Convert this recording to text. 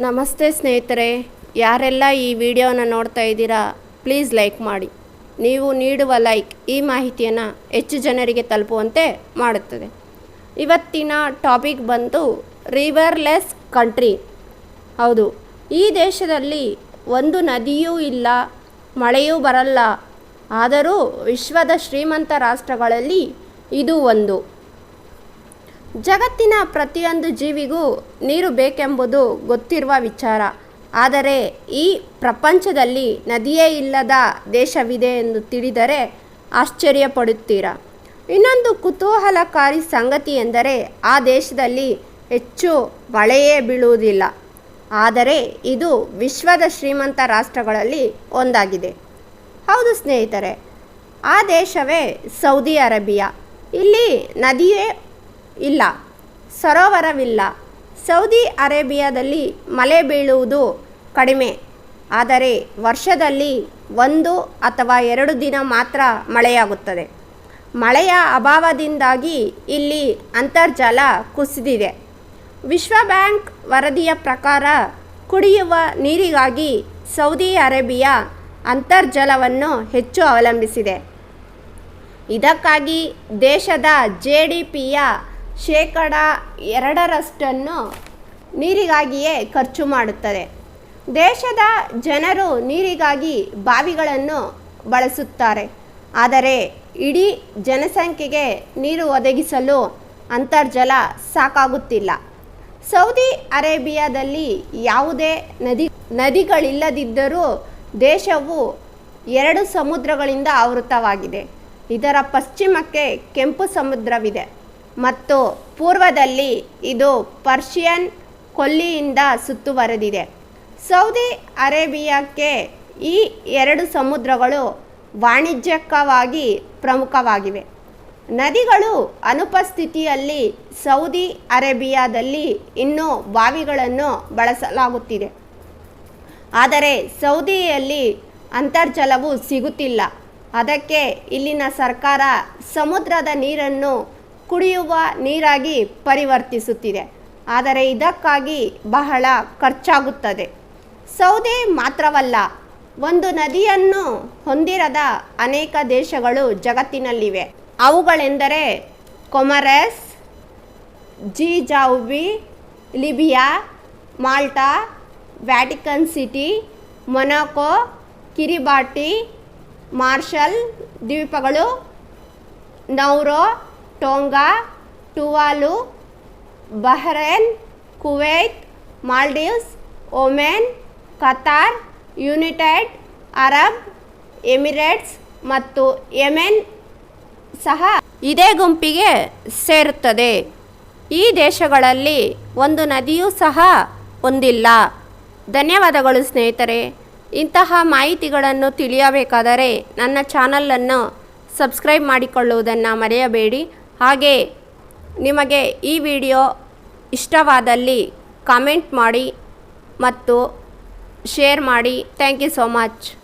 ನಮಸ್ತೆ ಸ್ನೇಹಿತರೆ, ಯಾರೆಲ್ಲ ಈ ವಿಡಿಯೋನ ನೋಡ್ತಾ ಇದ್ದೀರಾ, ಪ್ಲೀಸ್ ಲೈಕ್ ಮಾಡಿ. ನೀವು ನೀಡುವ ಲೈಕ್ ಈ ಮಾಹಿತಿಯನ್ನು ಹೆಚ್ಚು ಜನರಿಗೆ ತಲುಪುವಂತೆ ಮಾಡುತ್ತದೆ. ಇವತ್ತಿನ ಟಾಪಿಕ್ ಬಂದು ರಿವರ್ಲೆಸ್ ಕಂಟ್ರಿ. ಹೌದು, ಈ ದೇಶದಲ್ಲಿ ಒಂದು ನದಿಯೂ ಇಲ್ಲ, ಮಳೆಯೂ ಬರಲ್ಲ. ಆದರೂ ವಿಶ್ವದ ಶ್ರೀಮಂತ ರಾಷ್ಟ್ರಗಳಲ್ಲಿ ಇದು ಒಂದು. ಜಗತ್ತಿನ ಪ್ರತಿಯೊಂದು ಜೀವಿಗೂ ನೀರು ಬೇಕೆಂಬುದು ಗೊತ್ತಿರುವ ವಿಚಾರ. ಆದರೆ ಈ ಪ್ರಪಂಚದಲ್ಲಿ ನದಿಯೇ ಇಲ್ಲದ ದೇಶವಿದೆ ಎಂದು ತಿಳಿದರೆ ಆಶ್ಚರ್ಯಪಡುತ್ತೀರಾ? ಇನ್ನೊಂದು ಕುತೂಹಲಕಾರಿ ಸಂಗತಿ ಎಂದರೆ ಆ ದೇಶದಲ್ಲಿ ಹೆಚ್ಚು ಮಳೆಯೇ ಬೀಳುವುದಿಲ್ಲ. ಆದರೆ ಇದು ವಿಶ್ವದ ಶ್ರೀಮಂತ ರಾಷ್ಟ್ರಗಳಲ್ಲಿ ಒಂದಾಗಿದೆ. ಹೌದು ಸ್ನೇಹಿತರೆ, ಆ ದೇಶವೇ ಸೌದಿ ಅರೇಬಿಯಾ. ಇಲ್ಲಿ ನದಿಯೇ ಇಲ್ಲ, ಸರೋವರವಿಲ್ಲ. ಸೌದಿ ಅರೇಬಿಯಾದಲ್ಲಿ ಮಳೆ ಬೀಳುವುದು ಕಡಿಮೆ. ಆದರೆ ವರ್ಷದಲ್ಲಿ ಒಂದು ಅಥವಾ ಎರಡು ದಿನ ಮಾತ್ರ ಮಳೆಯಾಗುತ್ತದೆ. ಮಳೆಯ ಅಭಾವದಿಂದಾಗಿ ಇಲ್ಲಿ ಅಂತರ್ಜಲ ಕುಸಿದಿದೆ. ವಿಶ್ವ ಬ್ಯಾಂಕ್ ವರದಿಯ ಪ್ರಕಾರ ಕುಡಿಯುವ ನೀರಿಗಾಗಿ ಸೌದಿ ಅರೇಬಿಯಾ ಅಂತರ್ಜಲವನ್ನು ಹೆಚ್ಚು ಅವಲಂಬಿಸಿದೆ. ಇದಕ್ಕಾಗಿ ದೇಶದ ಜೆ ಡಿ ಪಿಯ ಶೇಕಡ ಎರಡರಷ್ಟನ್ನು ನೀರಿಗಾಗಿಯೇ ಖರ್ಚು ಮಾಡುತ್ತದೆ. ದೇಶದ ಜನರು ನೀರಿಗಾಗಿ ಬಾವಿಗಳನ್ನು ಬಳಸುತ್ತಾರೆ. ಆದರೆ ಇಡೀ ಜನಸಂಖ್ಯೆಗೆ ನೀರು ಒದಗಿಸಲು ಅಂತರ್ಜಲ ಸಾಕಾಗುತ್ತಿಲ್ಲ. ಸೌದಿ ಅರೇಬಿಯಾದಲ್ಲಿ ಯಾವುದೇ ನದಿ, ನದಿಗಳಿಲ್ಲದಿದ್ದರೂ ದೇಶವು ಎರಡು ಸಮುದ್ರಗಳಿಂದ ಆವೃತವಾಗಿದೆ. ಇದರ ಪಶ್ಚಿಮಕ್ಕೆ ಕೆಂಪು ಸಮುದ್ರವಿದೆ. ಮತ್ತು ಪೂರ್ವದಲ್ಲಿ ಇದು ಪರ್ಷಿಯನ್ ಕೊಲ್ಲಿಯಿಂದ ಸುತ್ತುವರೆದಿದೆ. ಸೌದಿ ಅರೇಬಿಯಾಕ್ಕೆ ಈ ಎರಡು ಸಮುದ್ರಗಳು ವಾಣಿಜ್ಯಿಕವಾಗಿ ಪ್ರಮುಖವಾಗಿವೆ. ನದಿಗಳು ಅನುಪಸ್ಥಿತಿಯಲ್ಲಿ ಸೌದಿ ಅರೇಬಿಯಾದಲ್ಲಿ ಇನ್ನೂ ಬಾವಿಗಳನ್ನು ಬಳಸಲಾಗುತ್ತಿದೆ. ಆದರೆ ಸೌದಿಯಲ್ಲಿ ಅಂತರ್ಜಲವು ಸಿಗುತ್ತಿಲ್ಲ. ಅದಕ್ಕೆ ಇಲ್ಲಿನ ಸರ್ಕಾರ ಸಮುದ್ರದ ನೀರನ್ನು ಕುಡಿಯುವ ನೀರಾಗಿ ಪರಿವರ್ತಿಸುತ್ತಿದೆ. ಆದರೆ ಇದಕ್ಕಾಗಿ ಬಹಳ ಖರ್ಚಾಗುತ್ತದೆ. ಸೌದೆ ಮಾತ್ರವಲ್ಲ, ಒಂದು ನದಿಯನ್ನು ಹೊಂದಿರದ ಅನೇಕ ದೇಶಗಳು ಜಗತ್ತಿನಲ್ಲಿವೆ. ಅವುಗಳೆಂದರೆ Comoros, Djibouti, Libya, Malta, Vatican City, Monaco, Kiribati, Marshall ದ್ವೀಪಗಳು, Nauru Tonga, Tuvalu, Bahrain, Kuwait, Maldives, Oman, Qatar, United Arab Emirates ಮತ್ತು ಯೆಮೆನ್ ಸಹ ಇದೇ ಗುಂಪಿಗೆ ಸೇರುತ್ತದೆ. ಈ ದೇಶಗಳಲ್ಲಿ ಒಂದು ನದಿಯೂ ಸಹ ಹೊಂದಿಲ್ಲ. ಧನ್ಯವಾದಗಳು ಸ್ನೇಹಿತರೆ. ಇಂತಹ ಮಾಹಿತಿಗಳನ್ನು ತಿಳಿಯಬೇಕಾದರೆ ನನ್ನ ಚಾನಲನ್ನು ಸಬ್ಸ್ಕ್ರೈಬ್ ಮಾಡಿಕೊಳ್ಳುವುದನ್ನು ಮರೆಯಬೇಡಿ. ಹಾಗೆ ನಿಮಗೆ ಈ ವಿಡಿಯೋ ಇಷ್ಟವಾದಲ್ಲಿ ಕಾಮೆಂಟ್ ಮಾಡಿ ಮತ್ತು ಶೇರ್ ಮಾಡಿ. Thank you so much